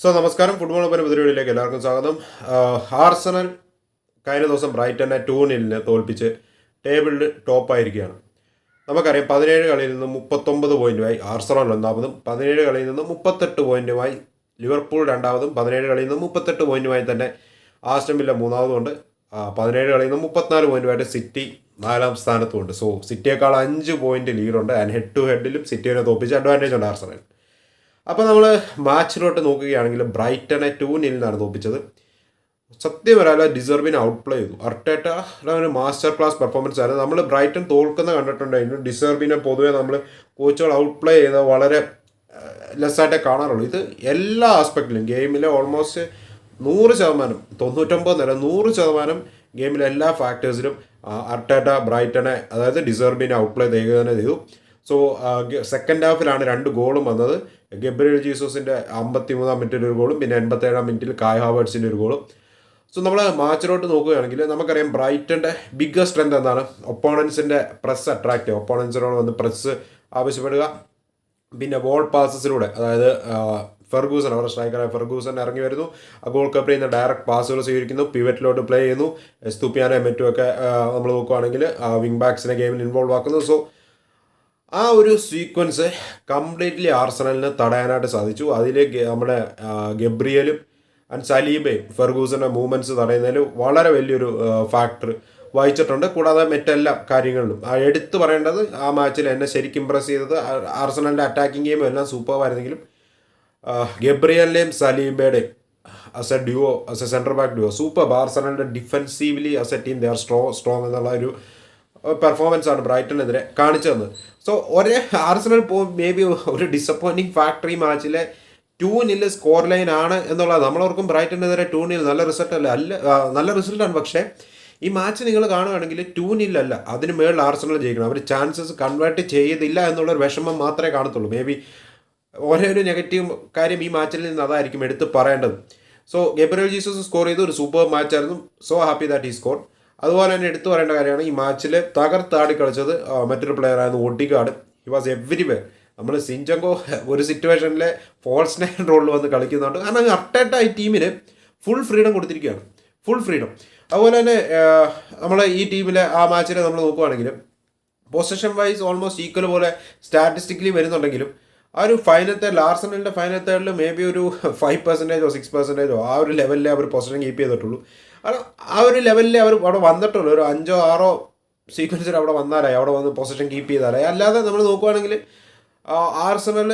So നമസ്കാരം. Football Oppana എല്ലാവർക്കും സ്വാഗതം. ആർസണൽ കഴിഞ്ഞ ദിവസം ബ്രൈറ്റനെ ടൂ നിലിനെ തോൽപ്പിച്ച് ടേബിളിൽ ടോപ്പായിരിക്കുകയാണ്. നമുക്കറിയാം പതിനേഴ് കളിയിൽ നിന്ന് മുപ്പത്തൊമ്പത് പോയിന്റുമായി ആർസണൽ ഒന്നാമതും പതിനേഴ് കളിയിൽ നിന്ന് മുപ്പത്തെട്ട് പോയിന്റുമായി ലിവർപൂൾ രണ്ടാമതും പതിനേഴ് കളിയിൽ നിന്ന് മുപ്പത്തെട്ട് പോയിന്റുമായി തന്നെ ആസ്റ്റംബില്ല മൂന്നാമതുമുണ്ട് പതിനേഴ് കളിയിൽ നിന്ന് മുപ്പത്തിനാല് പോയിന്റുമായിട്ട് സിറ്റി നാലാം സ്ഥാനത്തുമുണ്ട് സോ സിറ്റിയേക്കാൾ അഞ്ച് പോയിന്റ് ലീഡുണ്ട്. ആൻഡ് ഹെഡ് ടു ഹെഡിലും സിറ്റിയെ തോൽപ്പിച്ച് അഡ്വാന്റേജ് ഉണ്ട് ആർസണൽ. അപ്പോൾ നമ്മൾ മാച്ചിലോട്ട് നോക്കുകയാണെങ്കിൽ ബ്രൈറ്റനെ ടു നിന്നാണ് തോപ്പിച്ചത്. സത്യം പറയാല ഡിസർവിനെ ഔട്ട് പ്ലേ ചെയ്തു. അർട്ടേറ്റ ഒരു മാസ്റ്റർ ക്ലാസ് പെർഫോമൻസ് ആയിരുന്നു. നമ്മൾ ബ്രൈറ്റൺ തോൽക്കുന്ന കണ്ടിട്ടുണ്ടായിരുന്നു ഡിസർവിനെ പൊതുവേ നമ്മൾ കോച്ചുകൾ ഔട്ട് പ്ലേ ചെയ്ത് വളരെ ലെസ്സായിട്ടേ കാണാറുള്ളൂ. ഇത് എല്ലാ ആസ്പെക്റ്റിലും ഗെയിമിലെ ഓൾമോസ്റ്റ് നൂറ് ശതമാനം തൊണ്ണൂറ്റൊമ്പത് നില നൂറ് ശതമാനം ഗെയിമിലെ എല്ലാ ഫാക്ടേഴ്സിലും അർട്ടേറ്റ ബ്രൈറ്റനെ അതായത് ഡിസർബിനെ ഔട്ട് പ്ലേ ചെയ്യുക തന്നെ ചെയ്തു. സോ സെക്കൻഡ് ഹാഫിലാണ് രണ്ട് ഗോളും വന്നത്. ഗബ്രിയൽ ജീസസിന്റെ അമ്പത്തി മൂന്നാം മിനിറ്റിൽ ഒരു ഗോളും പിന്നെ എൺപത്തേഴാം മിനിറ്റിൽ കായ് ഹാവേർട്സിന്റെ ഒരു ഗോളും. സോ നമ്മൾ മാച്ചിലോട്ട് നോക്കുകയാണെങ്കിൽ നമുക്കറിയാം ബ്രൈറ്റന്റെ ബിഗ്ഗസ്റ്റ് സ്ട്രെങ്ത് എന്താണ്? ഒപ്പോണൻസിന്റെ പ്രസ് അട്രാക്റ്റ് ഒപ്പോണൻസിനോട് വന്ന് പ്രസ് ആവശ്യപ്പെടുക. പിന്നെ ബോൾ പാസസിലൂടെ അതായത് ഫെർഗൂസൺ അവരുടെ സ്ട്രൈക്കറായ ഫെർഗൂസൺ ഇറങ്ങി വരുന്നു. ഗോൾ കപ്പറിൽ നിന്ന് ഡയറക്റ്റ് പാസുകൾ സ്വീകരിക്കുന്നു പിവറ്റിലോട്ട് പ്ലേ ചെയ്യുന്നു. സ്തുപ്പിയാനെ മറ്റുമൊക്കെ നമ്മൾ നോക്കുകയാണെങ്കിൽ വിങ് ബാക്സിനെ ഗെയിമിൽ ഇൻവോൾവ് ആക്കുന്നു. സോ ആ ഒരു സീക്വൻസ് കംപ്ലീറ്റ്ലി ആർസണലിന് തടയാനായിട്ട് സാധിച്ചു. അതിലേക്ക് നമ്മുടെ ഗബ്രിയലും ആൻഡ് സലീബയും ഫെർഗൂസന്റെ മൂവ്മെന്റ്സ് തടയുന്നതിൽ വളരെ വലിയൊരു ഫാക്ടർ വഹിച്ചിട്ടുണ്ട്. കൂടാതെ മറ്റെല്ലാ കാര്യങ്ങളിലും. എടുത്തു പറയേണ്ടത് ആ മാച്ചിൽ എന്നെ ശരിക്കും ഇമ്പ്രസ് ചെയ്തത് ആർസണലിന്റെ അറ്റാക്കിംഗ് ഗെയിം എല്ലാം സൂപ്പർ ആയിരുന്നെങ്കിലും ഗബ്രിയലിന്റെയും സലീബയുടെയും as a duo as a centre back duo super ബാർസണലിന്റെ defensively as a team they are stro strong എന്നുള്ള ഒരു പെർഫോമൻസ് ആണ് ബ്രൈറ്റനെതിരെ കാണിച്ചു തന്നത്. സോ ഒരേ ആർസണൽ പോ മേ ബി ഒരു ഡിസപ്പോയിന്റിങ് ഫാക്ടറി മാച്ചിലെ ടൂ നിൽ സ്കോർ ലൈൻ ആണ് എന്നുള്ളത് നമ്മളോർക്കും ബ്രൈറ്റനെതിരെ ടൂ നിൽ നല്ല റിസൾട്ട് അല്ല. അല്ല നല്ല റിസൾട്ടാണ് പക്ഷേ ഈ മാച്ച് നിങ്ങൾ കാണുകയാണെങ്കിൽ ടൂ നില്ലല്ല അതിന് മേളിൽ ആർസണൽ ജയിക്കണം. അവർ ചാൻസസ് കൺവേർട്ട് ചെയ്തില്ല എന്നുള്ളൊരു വിഷമം മാത്രമേ കാണത്തുള്ളൂ. മേ ബി ഒരേ ഒരു നെഗറ്റീവ് കാര്യം ഈ മാച്ചിൽ നിന്ന് അതായിരിക്കും എടുത്ത് പറയേണ്ടത്. സോ ഗബ്രൽ ജീസസ് സ്കോർ ചെയ്ത് ഒരു സൂപ്പർ മാച്ചായിരുന്നു സോ ഹാപ്പി ദാറ്റ് ഈ സ്കോർ അതുപോലെ തന്നെ എടുത്തു പറയേണ്ട കാര്യമാണ് ഈ മാച്ചിൽ തകർത്താടി കളിച്ചത് മറ്റൊരു പ്ലെയർ ആയിരുന്നു ഒട്ടിക്കാട് ഹി വാസ് എവരിവെയർ നമ്മൾ സിഞ്ചങ്കോ ഒരു സിറ്റുവേഷനിലെ ഫോൾസ് നയൻ റോളിൽ വന്ന് കളിക്കുന്നുണ്ട്. കാരണം അർട്ടേറ്റ ആയി ടീമിന് ഫുൾ ഫ്രീഡം കൊടുത്തിരിക്കുകയാണ്. ഫുൾ ഫ്രീഡം അതുപോലെ തന്നെ നമ്മൾ ഈ ടീമിലെ ആ മാച്ചിൽ നമ്മൾ നോക്കുകയാണെങ്കിൽ പൊസിഷൻ വൈസ് ഓൾമോസ്റ്റ് ഈക്വൽ പോലെ സ്റ്റാറ്റിസ്റ്റിക്കലി വരുന്നുണ്ടെങ്കിലും ആ ഒരു ഫൈനൽ തേർഡിൽ ആർസണലിന്റെ ഫൈനൽ തേർഡിൽ മേ ബി ഒരു ഫൈവ് പെർസെന്റേജോ സിക്സ് പെർസെന്റേജോ ആ ഒരു ലെവലിൽ അവർ പൊസിഷൻ കീപ്പ് ചെയ്തിട്ടുള്ളൂ. കാരണം ആ ഒരു ലെവലിൽ അവർ അവിടെ വന്നിട്ടുള്ളൂ. ഒരു അഞ്ചോ ആറോ സീക്വൻസിൽ അവിടെ വന്നാലായി അവിടെ വന്ന് പൊസിഷൻ കീപ്പ് ചെയ്താലായി അല്ലാതെ നമ്മൾ നോക്കുവാണെങ്കിൽ ആർസണൽ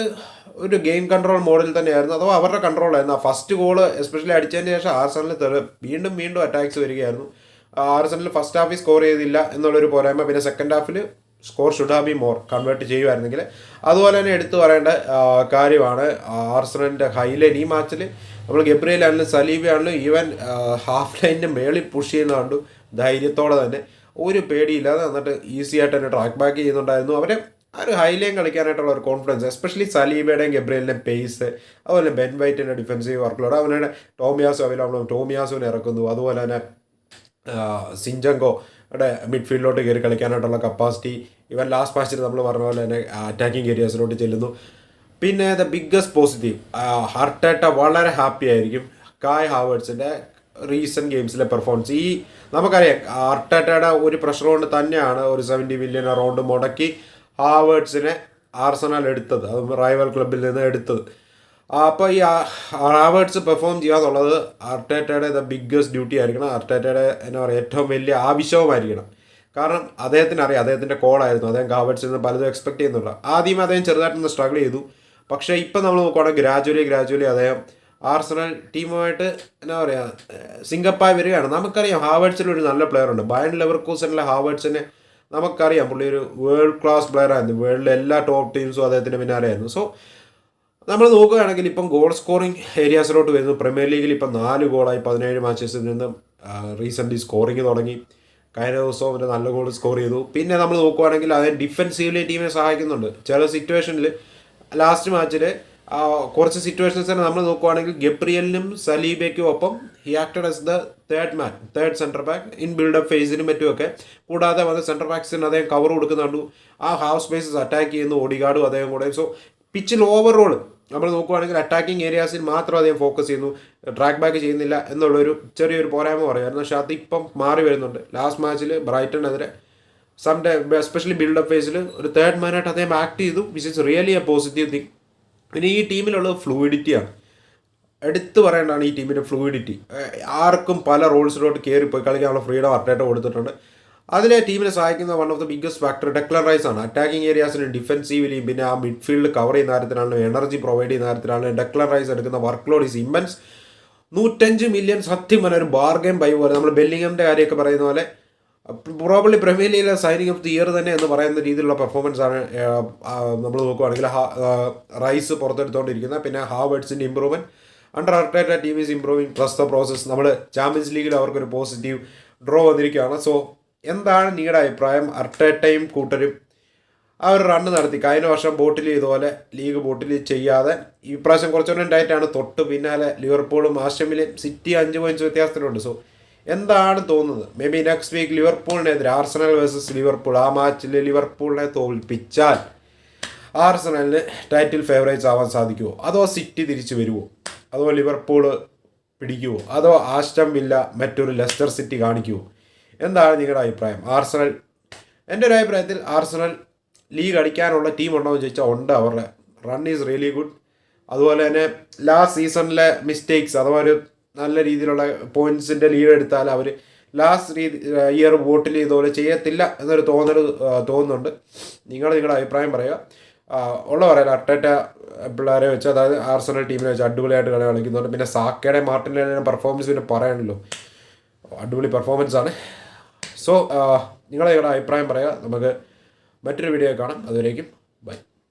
ഒരു ഗെയിം കൺട്രോൾ മോഡിൽ തന്നെയായിരുന്നു. അഥവാ അവരുടെ കൺട്രോളായിരുന്നു ആ ഫസ്റ്റ് ഗോൾ എസ്പെഷ്യലി അടിച്ചതിന് ശേഷം ആർസണൽ വീണ്ടും വീണ്ടും അറ്റാക്സ് വരികയായിരുന്നു. ആർസണൽ ഫസ്റ്റ് ഹാഫിൽ സ്കോർ ചെയ്തില്ല എന്നുള്ളൊരു പോരായ്മ. പിന്നെ second Hafil score should have be more convert ചെയ്യുമായിരുന്നെങ്കിൽ അതുപോലെ തന്നെ എടുത്തു പറയേണ്ട കാര്യമാണ് ആർസണലിന്റെ ഹൈലൈൻ ഈ മാച്ചിൽ നമ്മൾ ഗബ്രിയൽ ആണെങ്കിലും സലീബ ആണെങ്കിലും ഈവൻ ഹാഫ് ലൈനിന്റെ മേളിൽ പുഷ് ചെയ്യുന്ന കണ്ടു. ധൈര്യത്തോടെ തന്നെ. ഒരു പേടിയില്ലാതെ എന്നിട്ട് ഈസി ആയിട്ട് തന്നെ ട്രാക്ക് ബാക്ക് ചെയ്യുന്നുണ്ടായിരുന്നു. അവരെ ആ ഒരു ഹൈലൈൻ കളിക്കാനായിട്ടുള്ള ഒരു കോൺഫിഡൻസ് എസ്പെഷ്യലി സലീബയുടെയും ഗബ്രിയലിന്റെയും പേസ് അതുപോലെ ബെൻ വൈറ്റിന്റെ ഡിഫൻസീവ് വർക്കിലോട് അവരുടെ ടോമിയാസോ അവൈലബിൾ ടോമിയാസോനെ ഇറക്കുന്നു. അതുപോലെ തന്നെ സിഞ്ചങ്കോ അവിടെ മിഡ്ഫീൽഡിലോട്ട് കയറി കളിക്കാനായിട്ടുള്ള കപ്പാസിറ്റി ഇവൻ ലാസ്റ്റ് മാച്ചിൽ നമ്മൾ പറഞ്ഞ പോലെ തന്നെ അറ്റാക്കിംഗ് ഏരിയാസിലോട്ട് ചെല്ലുന്നു. പിന്നെ ദ ബിഗ്ഗസ്റ്റ് പോസിറ്റീവ് ഹർട്ടേട്ട വളരെ ഹാപ്പി ആയിരിക്കും. കായ് ഹാവേഴ്സിന്റെ റീസെന്റ് ഗെയിംസിലെ പെർഫോമൻസ് ഈ നമുക്കറിയാം ഹർട്ടേട്ടയുടെ ഒരു പ്രഷർ കൊണ്ട് തന്നെയാണ് ഒരു സെവന്റി മില്യൺ അറൗണ്ട് മുടക്കി ഹാവേഴ്സിനെ ആർസണൽ എടുത്തത്. അത് റൈവൽ ക്ലബിൽ നിന്ന് എടുത്തത്. അപ്പോൾ ഈ ഹാവേഴ്സ് പെർഫോം ചെയ്യാന്നുള്ളത് അർട്ടേറ്റയുടെ ദ ബിഗ്ഗസ്റ്റ് ഡ്യൂട്ടി ആയിരിക്കണം. അർട്ടേറ്റയുടെ എന്താ പറയുക ഏറ്റവും വലിയ ആവശ്യവുമായിരിക്കണം. കാരണം അദ്ദേഹത്തിന് അറിയാം അദ്ദേഹത്തിന്റെ കോളായിരുന്നു അദ്ദേഹം ഹാവേർട്സിൽ നിന്ന് പലതും എക്സ്പെക്ട് ചെയ്യുന്നുണ്ട്. ആദ്യം അദ്ദേഹം ചെറുതായിട്ടൊന്ന് സ്ട്രഗിൾ ചെയ്തു. പക്ഷേ ഇപ്പം നമ്മൾ നോക്കുവാണെങ്കിൽ ഗ്രാജുവലി ഗ്രാജുവലി അദ്ദേഹം ആർസണൽ ടീമുമായിട്ട് എന്താ പറയുക സിംഗപ്പായി വരികയാണ്. നമുക്കറിയാം ഹാവേഡ്സിൽ ഒരു നല്ല പ്ലെയർ ഉണ്ട്. ബയൺ ലെവർക്കൂസനിലെ ഹാവേഡ്സിനെ നമുക്കറിയാം. പുള്ളി ഒരു വേൾഡ് ക്ലാസ് പ്ലെയർ ആയിരുന്നു. വേൾഡിലെ എല്ലാ ടോപ്പ് ടീംസും അദ്ദേഹത്തിന്റെ പിന്നാലെ ആയിരുന്നു. സോ നമ്മൾ നോക്കുകയാണെങ്കിൽ ഇപ്പം ഗോൾ സ്കോറിംഗ് ഏരിയാസിലോട്ട് വരുന്നു. പ്രീമിയർ ലീഗിൽ ഇപ്പം നാല് ഗോളായി പതിനേഴ് മാച്ചസിൽ നിന്ന് റീസെന്റ് സ്കോറിങ് തുടങ്ങി. കഴിഞ്ഞ ദിവസവും അവർ നല്ല ഗോൾ സ്കോർ ചെയ്തു. പിന്നെ നമ്മൾ നോക്കുകയാണെങ്കിൽ അതിന് ഡിഫെൻസീവ്ലി ടീമിനെ സഹായിക്കുന്നുണ്ട്. ചില സിറ്റുവേഷനിൽ ലാസ്റ്റ് മാച്ചിൽ കുറച്ച് സിറ്റുവേഷൻസ് തന്നെ നമ്മൾ നോക്കുവാണെങ്കിൽ ഗബ്രിയലിനും സലീബയ്ക്കും ഒപ്പം he acted as the third man third centre back in build up ഫേസിനും മറ്റുമൊക്കെ. കൂടാതെ വന്ന് സെന്റർ ബാക്സിന് അദ്ദേഹം കവർ കൊടുക്കുന്നുണ്ട്. ആ ഹാഫ് സ്പേസസ് അറ്റാക്ക് ചെയ്യുന്ന ഓടിഗാർഡും അദ്ദേഹം കൂടെ. സോ പിച്ചിൽ ഓവറോൾ നമ്മൾ നോക്കുവാണെങ്കിൽ അറ്റാക്കിംഗ് ഏരിയാസിൽ മാത്രം അദ്ദേഹം ഫോക്കസ് ചെയ്യുന്നു. ട്രാക്ക് ബാക്ക് ചെയ്യുന്നില്ല എന്നുള്ളൊരു ചെറിയൊരു പോരായ്മ പറയുമായിരുന്നു പക്ഷേ അതിപ്പം മാറി വരുന്നുണ്ട്. ലാസ്റ്റ് മാച്ചിൽ ബ്രൈറ്റണെതിരെ some time especially build up ഫേസിൽ ഒരു തേർഡ് മാനായിട്ട് അദ്ദേഹം ആക്ട് ചെയ്തു which is really a positive thing പിന്നെ ഈ ടീമിലുള്ള ഫ്ലൂയിഡിറ്റിയാണ് എടുത്തു പറയേണ്ടതാണ് ഈ ടീമിന്റെ ഫ്ലൂയിഡിറ്റി ആർക്കും പല റോൾസിലോട്ട് കയറി പോയി കളിക്കാനുള്ള ഫ്രീഡം അർട്ടേറ്റ കൊടുത്തിട്ടുണ്ട്. അതിലെ ടീമിനെ സഹായിക്കുന്ന one of the biggest factor Declan Rice ആണ്. അറ്റാക്കിംഗ് ഏരിയാസിന് ഡിഫൻസീവിലെയും പിന്നെ ആ മിഡ്ഫീൽഡ് കവർ ചെയ്യുന്ന കാര്യത്തിലാണ് എനർജി പ്രൊവൈഡ് ചെയ്യുന്ന കാര്യത്തിലാണ് ഡെക്ലർ റൈസ് എടുക്കുന്ന വർക്ക് ലോഡ് ഈസ് ഇമ്മൻസ് നൂറ്റഞ്ച് മില്യൺ സത്യം പറഞ്ഞ ഒരു ബാർഗെയിൻ ബൈ പോലെ. നമ്മൾ ബെല്ലിംഗമിന്റെ കാര്യമൊക്കെ പറയുന്ന പോലെ പ്രോബ്ലി പ്രീമിയർ ലീഗിലെ സൈനിങ് ഓഫ് ദി ഇയർ തന്നെ എന്ന് പറയുന്ന രീതിയിലുള്ള പെർഫോമൻസ് ആണ് നമ്മൾ നോക്കുവാണെങ്കിൽ റൈസ് പുറത്തെടുത്തുകൊണ്ടിരിക്കുന്നത് പിന്നെ ഹാവേർഡ്സിന്റെ improvement under Arteta team is improving plus the process നമ്മൾ ചാമ്പ്യൻസ് ലീഗിൽ അവർക്കൊരു പോസിറ്റീവ് ഡ്രോ വന്നിരിക്കുകയാണ്. സോ എന്താണ് നിങ്ങളുടെ അഭിപ്രായം? അർട്ടേറ്റയും കൂട്ടരും ആ ഒരു റണ്ണ് നടത്തി. കഴിഞ്ഞ വർഷം ബോട്ടിൽ ഇതുപോലെ ലീഗ് ബോട്ടിൽ ചെയ്യാതെ ഈ പ്രാവശ്യം കുറച്ചുകൂടെ ഡയറ്റാണ് തൊട്ട് പിന്നാലെ ലിവർപൂളും ആസ്റ്റമിലും സിറ്റി അഞ്ച് പോയിന്റ്സ് വ്യത്യാസത്തിലുണ്ട്. സോ എന്താണ് തോന്നുന്നത്? മേ ബി നെക്സ്റ്റ് വീക്ക് ലിവർപൂളിനെതിരെ ആർസണൽ വേഴ്സസ് ലിവർപൂൾ ആ മാച്ചിൽ ലിവർപൂളിനെ തോൽപ്പിച്ചാൽ ആർസണലിന് ടൈറ്റിൽ ഫേവറേറ്റ്സ് ആവാൻ സാധിക്കുമോ അതോ സിറ്റി തിരിച്ചു വരുമോ അതോ ലിവർപൂൾ പിടിക്കുമോ അതോ ആസ്റ്റം വില്ല മറ്റൊരു ലെസ്റ്റർ സിറ്റി കാണിക്കുമോ എന്താണ് നിങ്ങളുടെ അഭിപ്രായം? ആർസണൽ എന്റെ ഒരു അഭിപ്രായത്തിൽ ആർസണൽ ലീഗ് അടിക്കാനുള്ള ടീം ഉണ്ടോ എന്ന് ചോദിച്ചാൽ ഉണ്ട്. അവരുടെ റൺ ഈസ് റിയലി ഗുഡ് അതുപോലെ തന്നെ ലാസ്റ്റ് സീസണിലെ മിസ്റ്റേക്സ് അഥവാ ഒരു നല്ല രീതിയിലുള്ള പോയിന്റ്സിന്റെ ലീഡ് എടുത്താൽ അവർ ലാസ്റ്റ് രീതി ഇയർ വോട്ടിൽ ഇതുപോലെ ചെയ്യത്തില്ല എന്നൊരു തോന്നൽ തോന്നുന്നുണ്ട്. നിങ്ങൾ നിങ്ങളുടെ അഭിപ്രായം പറയുക. ഉള്ള പറയാം അർട്ടേറ്റ പിള്ളേരെ വെച്ച് അതായത് ആർസണൽ ടീമിനെ വെച്ച് അടിപൊളിയായിട്ട് കളി കളിക്കുന്നുണ്ട് പിന്നെ സാക്കയുടെ മാർട്ടിന്റെ പെർഫോമൻസ് പിന്നെ പറയണല്ലോ അടിപൊളി പെർഫോമൻസ് ആണ്. സോ നിങ്ങൾ നിങ്ങളുടെ അഭിപ്രായം പറയുക. നമുക്ക് മറ്റൊരു വീഡിയോ കാണാം. അതുവരേക്കും ബൈ